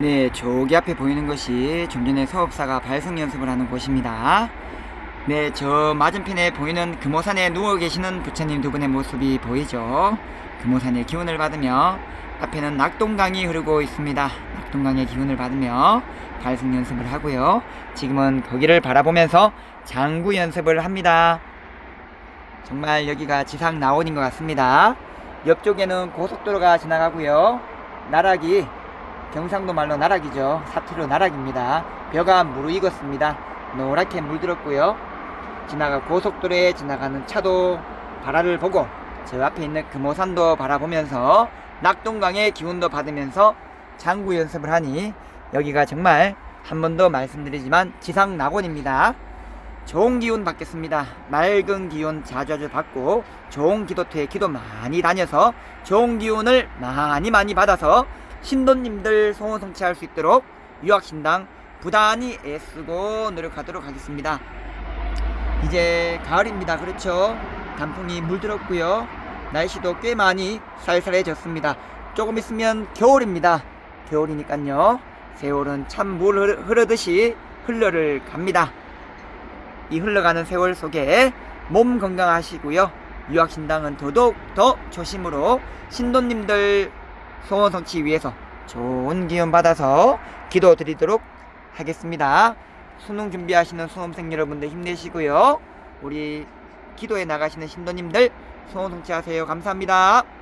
네, 저기 앞에 보이는 것이 좀 전에 사업사가 발성 연습을 하는 곳입니다. 네, 저 맞은편에 보이는 금오산에 누워 계시는 부처님 두 분의 모습이 보이죠? 금오산의 기운을 받으며 앞에는 낙동강이 흐르고 있습니다. 낙동강의 기운을 받으며 발성 연습을 하고요. 지금은 거기를 바라보면서 장구 연습을 합니다. 정말 여기가 지상 나온인 것 같습니다. 옆쪽에는 고속도로가 지나가고요. 나락이 경상도 말로 나락이죠. 사투리로 나락입니다. 벼가 무르익었습니다. 노랗게 물들었고요. 지나가 고속도로에 지나가는 차도 바라를 보고 저 앞에 있는 금오산도 바라보면서 낙동강의 기운도 받으면서 장구 연습을 하니 여기가 정말 한 번 더 말씀드리지만 지상 낙원입니다. 좋은 기운 받겠습니다. 맑은 기운 자주자주 받고 좋은 기도터에 기도 많이 다녀서 좋은 기운을 많이 많이 받아서 신도님들 소원 성취할 수 있도록 유학신당 부단히 애쓰고 노력하도록 하겠습니다. 이제 가을입니다. 그렇죠? 단풍이 물들었고요. 날씨도 꽤 많이 쌀쌀해졌습니다. 조금 있으면 겨울입니다. 겨울이니까요. 세월은 참 물 흐르듯이 흘러를 갑니다. 이 흘러가는 세월 속에 몸 건강하시고요. 유학신당은 더더욱 더 조심으로 신도님들 소원 성취 위해서 좋은 기운 받아서 기도 드리도록 하겠습니다. 수능 준비하시는 수험생 여러분들 힘내시고요. 우리 기도에 나가시는 신도님들 소원 성취하세요. 감사합니다.